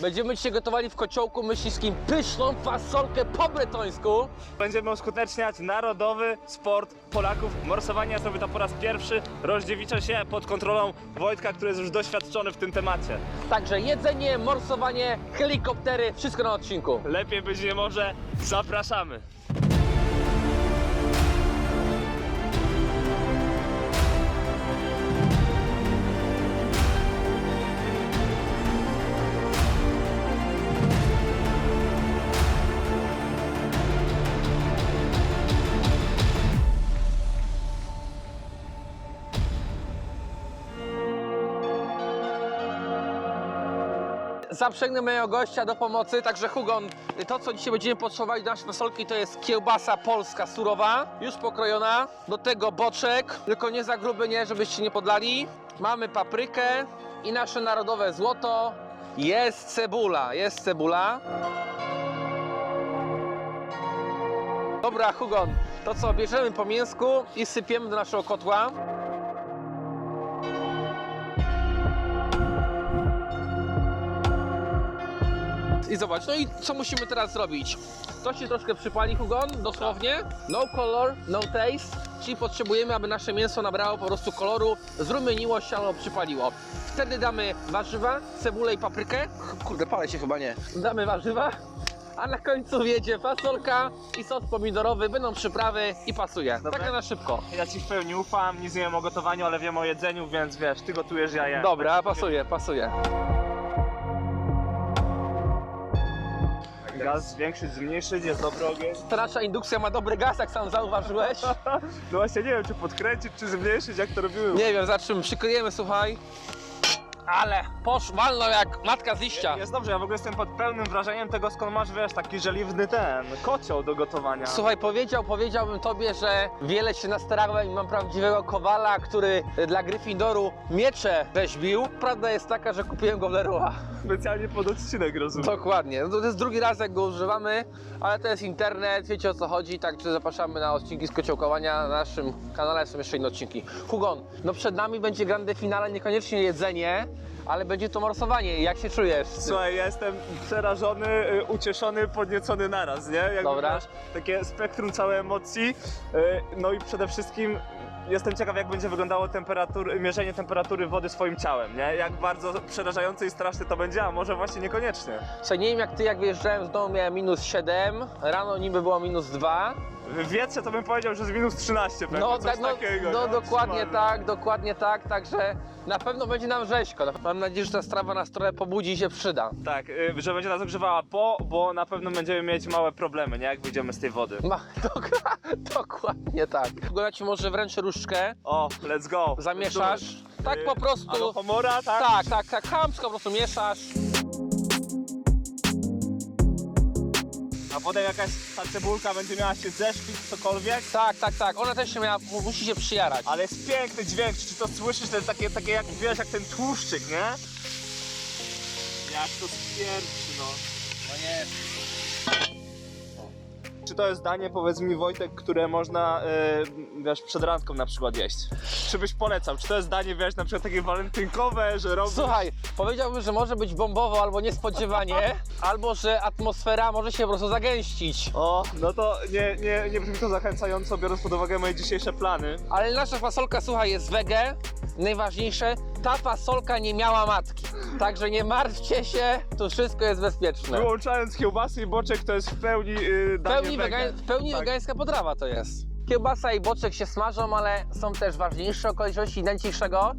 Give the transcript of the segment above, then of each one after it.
Będziemy dzisiaj gotowali w kociołku myśliwskim pyszną fasolkę po bretońsku. Będziemy uskuteczniać narodowy sport Polaków. Morsowanie ja zrobię to po raz pierwszy. Rozdziewiczę się pod kontrolą Wojtka, który jest już doświadczony w tym temacie. Także jedzenie, morsowanie, helikoptery, wszystko na odcinku. Lepiej być nie może. Zapraszamy. Zaprzęgnę mojego gościa do pomocy, także Hugon, to co dzisiaj będziemy potrzebowali do naszej fasolki to jest kiełbasa polska surowa, już pokrojona, do tego boczek, tylko nie za gruby, nie, żebyście nie podlali. Mamy paprykę i nasze narodowe złoto, jest cebula, jest cebula. Dobra, Hugon, to co, bierzemy po mięsku i sypiemy do naszego kotła. I zobacz, no i co musimy teraz zrobić? To się troszkę przypali, Hugon, dosłownie. No color, no taste, czyli potrzebujemy, aby nasze mięso nabrało po prostu koloru, zrumieniło się albo przypaliło. Wtedy damy warzywa, cebulę i paprykę. Kurde, palę się chyba nie. Damy warzywa, a na końcu wjedzie fasolka i sos pomidorowy, będą przyprawy i pasuje. Dobra. Tak na szybko. Ja ci w pełni ufam, nic nie wiem o gotowaniu, ale wiem o jedzeniu, więc wiesz, ty gotujesz, ja jem. Dobra, pasuje, pasuje. Gaz zwiększyć, zmniejszyć, jest dobry ogień. Ta nasza indukcja ma dobry gaz, jak sam zauważyłeś. No właśnie nie wiem, czy podkręcić, czy zmniejszyć, jak to robimy. Nie wiem, za czym przykryjemy, słuchaj. Ale posz, walno jak matka z liścia. Jest dobrze, ja w ogóle jestem pod pełnym wrażeniem tego, skąd masz, wiesz, taki żeliwny ten, kocioł do gotowania. Słuchaj, powiedział, powiedziałbym tobie, że wiele się nastarałem i mam prawdziwego kowala, który dla Gryffindoru miecze rzeźbił. Prawda jest taka, że kupiłem go w Leroy. Specjalnie pod odcinek, rozumiem. Dokładnie. No to jest drugi raz, jak go używamy, ale to jest internet, wiecie o co chodzi, także zapraszamy na odcinki z kociołkowania. Na naszym kanale są jeszcze inne odcinki. Hugon, no przed nami będzie grande finale, niekoniecznie jedzenie, ale będzie to morsowanie. Jak się czujesz? Słuchaj, ja jestem przerażony, y, ucieszony, podniecony naraz, nie? Jakby Dobra. masz takie spektrum całej emocji. y, No i przede wszystkim jestem ciekaw, jak będzie wyglądało temperatur, mierzenie temperatury wody swoim ciałem, nie? Jak bardzo przerażające i straszne to będzie, a może właśnie niekoniecznie. Słuchaj, nie wiem jak ty, jak wyjeżdżałem z domu miałem minus 7, rano niby było minus 2. W wietrze to bym powiedział, że z minus 13 pewnie, No, coś tak, no, takiego. no nie? dokładnie Trzymamy. tak, dokładnie tak, także na pewno będzie nam rzeźko. Mam nadzieję, że ta strawa nas trochę pobudzi i się przyda. Tak, y, że będzie nas ogrzewała po, bo na pewno będziemy mieć małe problemy, nie? Jak wyjdziemy z tej wody. Ma, dok dokładnie tak. Wygląda ci może wręcz różdżkę, O, let's go. zamieszasz. Tak Y, po A do prostu. pomora, tak? Tak, tak, tak, chamsko po prostu mieszasz. A potem jakaś ta cebulka będzie miała się zeszpić, cokolwiek. Tak, tak, tak. Ona też się miała, mu- musi się przyjarać. Ale jest piękny dźwięk, czy to słyszysz? To jest takie, takie jak wiesz, jak ten tłuszczyk, nie? Jak to spierczy, no. No nie. Czy to jest danie, powiedz mi Wojtek, które można, yy, wiesz, przed randką na przykład jeść? Czy byś polecał? Czy to jest danie, wiesz, na przykład takie walentynkowe, że robisz... Słuchaj, powiedziałbym, że może być bombowo albo niespodziewanie, albo że atmosfera może się po prostu zagęścić. O, no to nie, nie, nie brzmi to zachęcająco, biorąc pod uwagę moje dzisiejsze plany. Ale nasza fasolka, słuchaj, jest wege. Najważniejsze, ta fasolka nie miała matki. Także nie martwcie się, tu wszystko jest bezpieczne. Wyłączając kiełbasy i boczek, to jest w pełni yy, W danie pełni, wege. wega, w pełni Tak. wegańska potrawa to jest. Kiełbasa i boczek się smażą, ale są też ważniejsze okoliczności dnia dzisiejszego,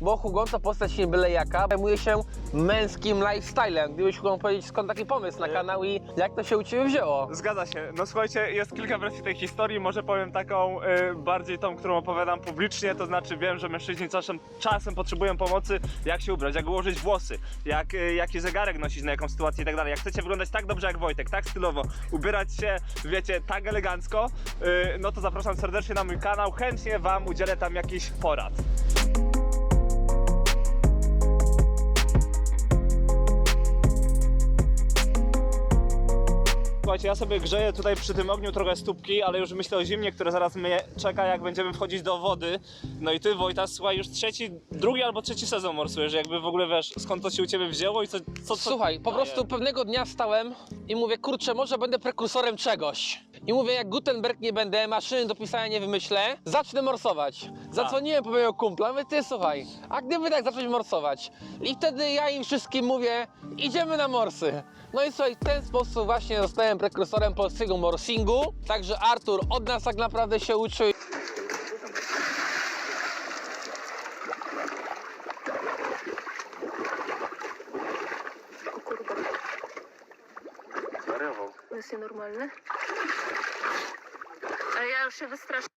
bo Hugon to postać nie byle jaka, zajmuje się męskim lifestylem. Gdybyś Hugon powiedzieć skąd taki pomysł na kanał i jak to się u Ciebie wzięło? Zgadza się. No słuchajcie, jest kilka wersji tej historii. Może powiem taką y, bardziej tą, którą opowiadam publicznie. To znaczy wiem, że mężczyźni czasem, czasem potrzebują pomocy, jak się ubrać, jak ułożyć włosy, jak, y, jaki zegarek nosić na jaką sytuację i tak dalej. Jak chcecie wyglądać tak dobrze jak Wojtek, tak stylowo, ubierać się, wiecie, tak elegancko, y, no to zapraszam serdecznie na mój kanał. Chętnie Wam udzielę tam jakichś porad. Słuchajcie, ja sobie grzeję tutaj przy tym ogniu trochę stópki, ale już myślę o zimnie, które zaraz mnie czeka, jak będziemy wchodzić do wody. No i ty, Wojtas, słuchaj, już trzeci, drugi albo trzeci sezon morsujesz, jakby w ogóle wiesz, skąd to się u ciebie wzięło i co... co, co Słuchaj, po prostu pewnego dnia stałem i mówię, kurczę, może będę prekursorem czegoś. I mówię, jak Gutenberg nie będę, maszyny do pisania nie wymyślę, zacznę morsować. Zadzwoniłem po mojego kumpla, mówię, ty słuchaj, a gdyby tak zacząć morsować? I wtedy ja im wszystkim mówię, idziemy na morsy. No i słuchaj, w ten sposób właśnie zostałem prekursorem polskiego morsingu. Także Artur od nas tak naprawdę się uczył. Zwariował. to jest nienormalne. Ja już się wystraszyłam.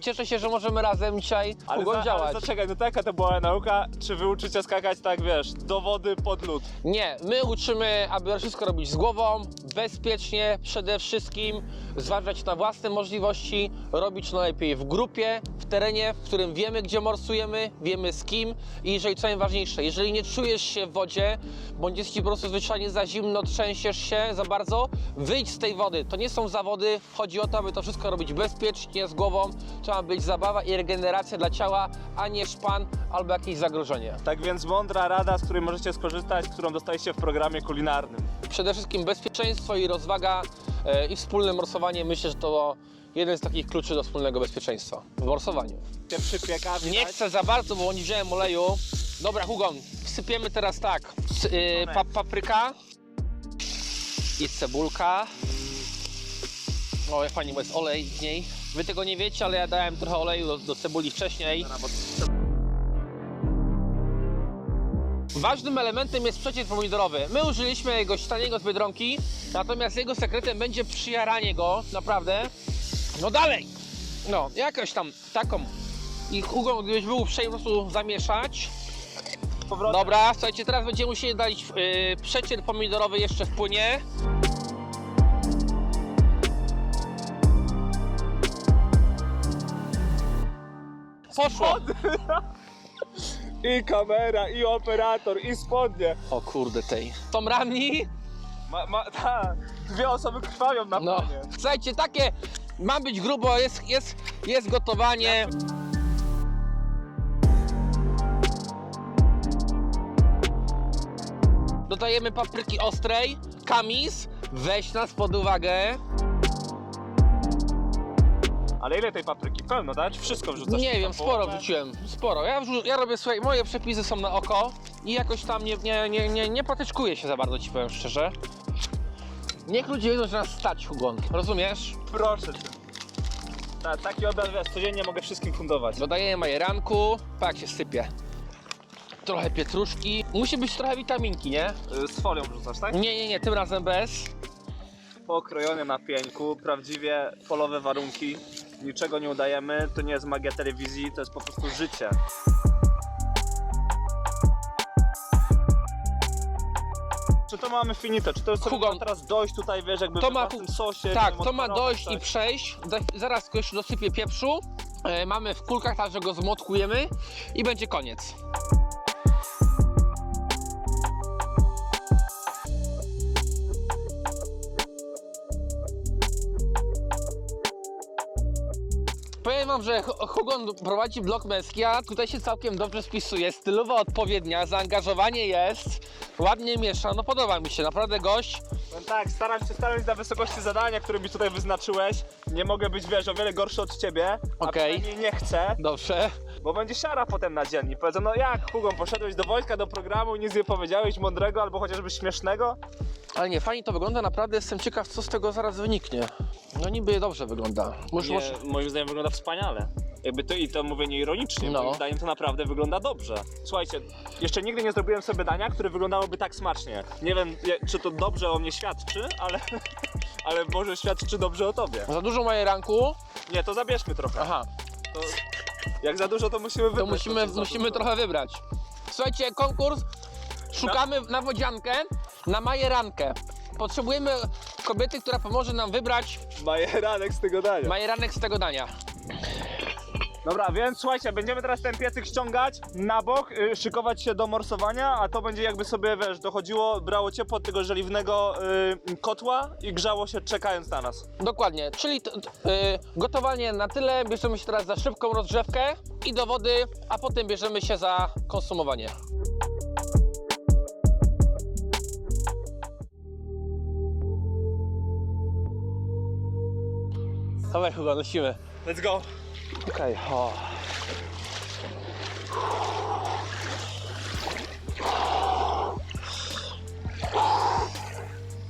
Cieszę się, że możemy razem dzisiaj za, ale zaczekaj, no to jaka to była nauka? Czy wy uczycie skakać tak, wiesz, do wody pod lód? Nie, my uczymy, aby wszystko robić z głową, bezpiecznie, przede wszystkim zważać na własne możliwości, robić najlepiej w grupie, w terenie, w którym wiemy, gdzie morsujemy, wiemy z kim i jeżeli co najważniejsze, jeżeli nie czujesz się w wodzie, bądź jest ci po prostu zwyczajnie za zimno, trzęsiesz się za bardzo, wyjdź z tej wody. To nie są zawody, chodzi o to, aby to wszystko robić bezpiecznie, z głową, to ma być zabawa i regeneracja dla ciała, a nie szpan albo jakieś zagrożenie. Tak więc mądra rada, z której możecie skorzystać, którą dostaliście w programie kulinarnym. Przede wszystkim bezpieczeństwo i rozwaga e, i wspólne morsowanie. Myślę, że to jeden z takich kluczy do wspólnego bezpieczeństwa w morsowaniu. Przypieka, Nie widać? chcę za bardzo, bo nie wziąłem oleju. Dobra, Hugon, wsypiemy teraz tak. Y, pa, papryka i cebulka. O, jak fajnie, bo jest olej w niej. Wy tego nie wiecie, ale ja dałem trochę oleju do, do cebuli wcześniej. Ważnym elementem jest przecier pomidorowy. My użyliśmy jego taniego z Biedronki, natomiast jego sekretem będzie przyjaranie go, naprawdę. No dalej! No, jakoś tam taką. I Hugo, gdybyś był uprzejmy po prostu zamieszać. Powrotem. Dobra, słuchajcie, teraz będziemy musieli dać yy, przecier pomidorowy jeszcze wpłynie. Poszło! I kamera, i operator, i spodnie. O kurde tej. Tom Rami? Ma, ma, ta, dwie osoby krwawią na No. planie. Słuchajcie, takie ma być grubo, jest, jest, jest gotowanie. Dodajemy papryki ostrej, kamis, weź nas pod uwagę. Ale ile tej papryki? Pełno, tak? Czy Wszystko wrzucasz? Nie wiem, sporo wrzuciłem, sporo. Ja, wrzu- ja robię, słuchaj, moje przepisy są na oko i jakoś tam nie, nie, nie, nie, nie patyczkuję się za bardzo, ci powiem szczerze. Niech ludzie wiedzą, że nas stać, Hugon, rozumiesz? Proszę cię. Ta, taki obiad, wiesz, codziennie mogę wszystkim fundować. Dodajemy majeranku, pa jak się sypie. Trochę pietruszki. Musi być trochę witaminki, nie? Y, Z folią wrzucasz, tak? Nie, nie, nie, tym razem bez. Pokrojone na pieńku, prawdziwie polowe warunki. Niczego nie udajemy, to nie jest magia telewizji, to jest po prostu życie. Czy to mamy finito? Czy to jest Hugo, teraz dojść tutaj, wiesz, jakby to w ma- własnym sosie? Tak, to ma dojść i przejść. Zaraz tylko jeszcze dosypię pieprzu. E, mamy w kulkach, także go zmotkujemy i będzie koniec. Powiem wam, że Hu- Hugon prowadzi blog męski, a tutaj się całkiem dobrze spisuje. Stylowa odpowiednia, zaangażowanie jest, ładnie miesza, no podoba mi się, naprawdę gość. No tak, staram się stanąć na wysokości zadania, które mi tutaj wyznaczyłeś. Nie mogę być, wiesz, o wiele gorszy od ciebie, a Okej. przynajmniej nie chcę, Dobrze. Bo będzie siara potem na dzienni. Powiedzą, no jak, Hugo, poszedłeś do wojska, do programu i nic nie powiedziałeś mądrego albo chociażby śmiesznego? Ale nie, fajnie to wygląda, naprawdę jestem ciekaw, co z tego zaraz wyniknie. No niby dobrze wygląda. Może, może... moim zdaniem wygląda wspaniale. Jakby to i to mówię nieironicznie, No. moim zdaniem to naprawdę wygląda dobrze. Słuchajcie, jeszcze nigdy nie zrobiłem sobie dania, które wyglądałoby tak smacznie. Nie wiem, je- czy to dobrze o mnie świadczy, ale, ale może świadczy dobrze o tobie. Za dużo majeranku. Nie, to zabierzmy trochę. Aha, To, jak za dużo, to musimy wybrać. to musimy, co za musimy dużo. trochę wybrać. Słuchajcie, konkurs. Szukamy na wodziankę, na majerankę. Potrzebujemy kobiety, która pomoże nam wybrać Majeranek z tego dania. majeranek z tego dania. Dobra, więc słuchajcie, będziemy teraz ten piecyk ściągać na bok, y, szykować się do morsowania, a to będzie jakby sobie, wiesz, dochodziło, brało ciepło od tego żeliwnego y, kotła i grzało się czekając na nas. Dokładnie, czyli t, t, y, gotowanie na tyle, bierzemy się teraz za szybką rozgrzewkę i do wody, a potem bierzemy się za konsumowanie. Dawaj Hugo, lecimy. Let's go. Okej, o.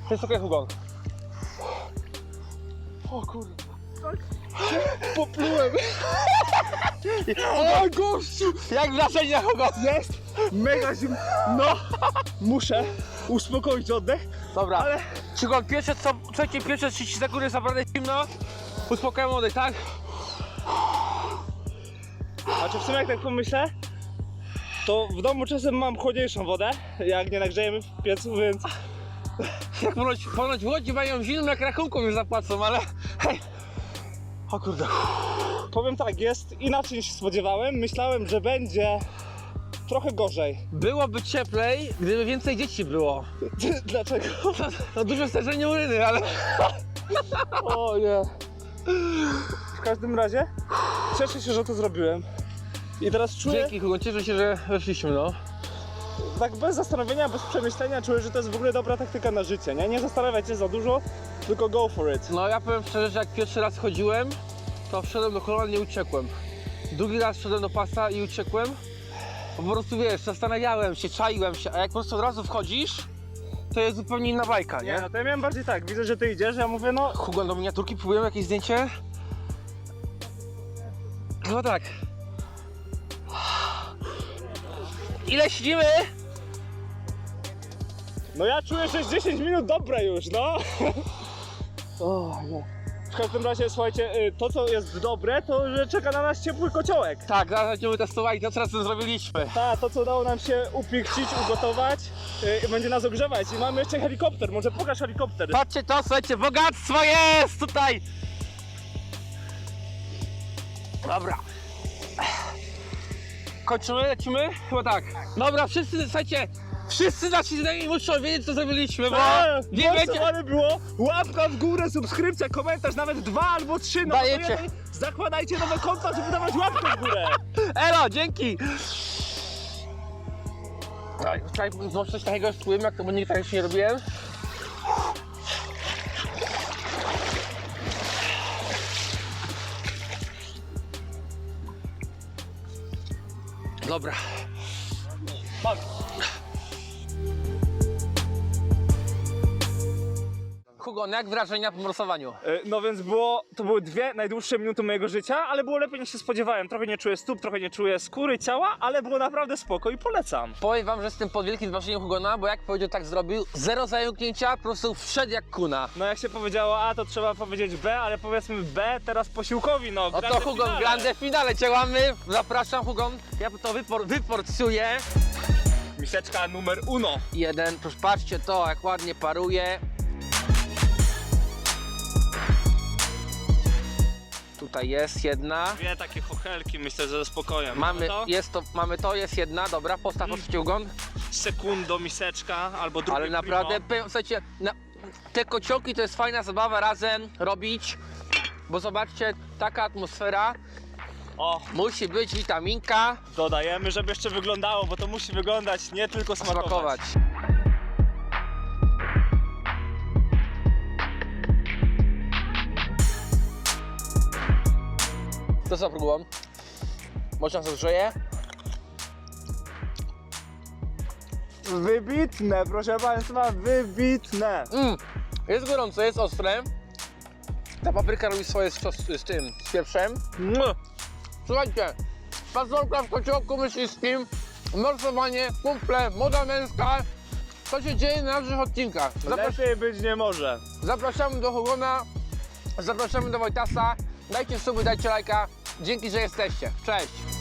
To jest okej, Hugo. O kurde. Poplułem. O gościu! Jak wrażenia, Hugo? Jest mega zimno. No, muszę uspokoić oddech, Dobra, ale Hugo, pierwsze co, słuchajcie, pierwsze 30 sekund jest naprawdę zimno. Uspokajam oddech, tak? Znaczy w sumie jak tak pomyślę, to w domu czasem mam chłodniejszą wodę, jak nie nagrzejemy w piecu, więc Jak ponoć, ponoć w Łodzi mają zimno, jak rachunków już zapłacą, ale hej. O kurde. powiem tak, jest inaczej niż się spodziewałem. Myślałem, że będzie trochę gorzej. Byłoby cieplej, gdyby więcej dzieci było. Dlaczego? To duże stężenie uryny, ale... O nie. W każdym razie cieszę się, że to zrobiłem. I teraz czuję, Dzięki Hugo, cieszę się, że weszliśmy, no. tak bez zastanowienia, bez przemyślenia, czuję, że to jest w ogóle dobra taktyka na życie, nie? Nie zastanawiać się za dużo, tylko go for it. No ja powiem szczerze, że jak pierwszy raz chodziłem, to wszedłem do kolana i uciekłem. Drugi raz wszedłem do pasa i uciekłem. Po prostu wiesz, zastanawiałem się, czaiłem się, a jak po prostu od razu wchodzisz, to jest zupełnie inna bajka, nie? Nie, no to ja miałem bardziej tak, widzę, że ty idziesz, ja mówię, no Hugo, do miniaturki próbujemy jakieś zdjęcie? No tak. Ile siedzimy? No ja czuję, że jest 10 minut dobre już, no. O, nie. W każdym razie, słuchajcie, y, to co jest dobre, to że czeka na nas ciepły kociołek. Tak, zaraz będziemy testowali to, co razem zrobiliśmy. Ta, to co udało nam się upichcić, ugotować, y, będzie nas ogrzewać. I mamy jeszcze helikopter, może pokaż helikopter. Patrzcie to, słuchajcie, bogactwo jest tutaj! Dobra. Kończymy, lecimy? Chyba tak. Dobra, wszyscy, słuchajcie, wszyscy nasi znajomi muszą wiedzieć, co zrobiliśmy, bo Eee, nie będzie... głosowane było, łapka w górę, subskrypcja, komentarz, nawet dwa albo trzy. No Dajecie. to jeden, zakładajcie nowe konta, żeby dawać łapkę w górę. Elo, dzięki! Daj, Czekaj, może coś takiego spłyłem, jak to bo nigdy tak jeszcze nie robiłem. Dobra. Hugo, no jak wrażenia po morsowaniu? E, No więc było, to były dwie najdłuższe minuty mojego życia, ale było lepiej niż się spodziewałem. Trochę nie czuję stóp, trochę nie czuję skóry ciała, ale było naprawdę spoko i polecam. Powiem wam, że jestem pod wielkim wrażeniem Hugona, bo jak powiedział, tak zrobił. Zero zająknięcia, po prostu wszedł jak kuna. No jak się powiedziało A, to trzeba powiedzieć B, ale powiedzmy B teraz posiłkowi, no. Oto grande Hugon, finale. grande finale, działamy. Zapraszam Hugon, ja to wypor wyporcjuję. Miseczka numer uno. Jeden, proszę patrzcie to, jak ładnie paruje. Tutaj jest jedna. Dwie takie chochelki, myślę, że ze spokojem. Mamy, to? jest to, mamy to, jest jedna, dobra, postaw Mm. Hugon. Sekundo miseczka, albo drugie Ale naprawdę, primo. słuchajcie, na, te kociołki to jest fajna zabawa razem robić. Bo zobaczcie, taka atmosfera, O, musi być witaminka, dodajemy, żeby jeszcze wyglądało, bo to musi wyglądać, nie tylko smakować. smakować. To co próbowałem? Można się grzeje? Wybitne, proszę Państwa, wybitne. Mm, jest gorąco, jest ostre. Ta papryka robi swoje z, z tym, z pieprzem. Mua. Słuchajcie, pazurka w kociołku myśliwskim, morsowanie, kumple, moda męska. Co się dzieje na naszych odcinkach? Zaprasz Lepiej być nie może. zapraszamy do Hugona, zapraszamy do Wojtasa. Dajcie suby, dajcie lajka. Dzięki, że jesteście. Cześć!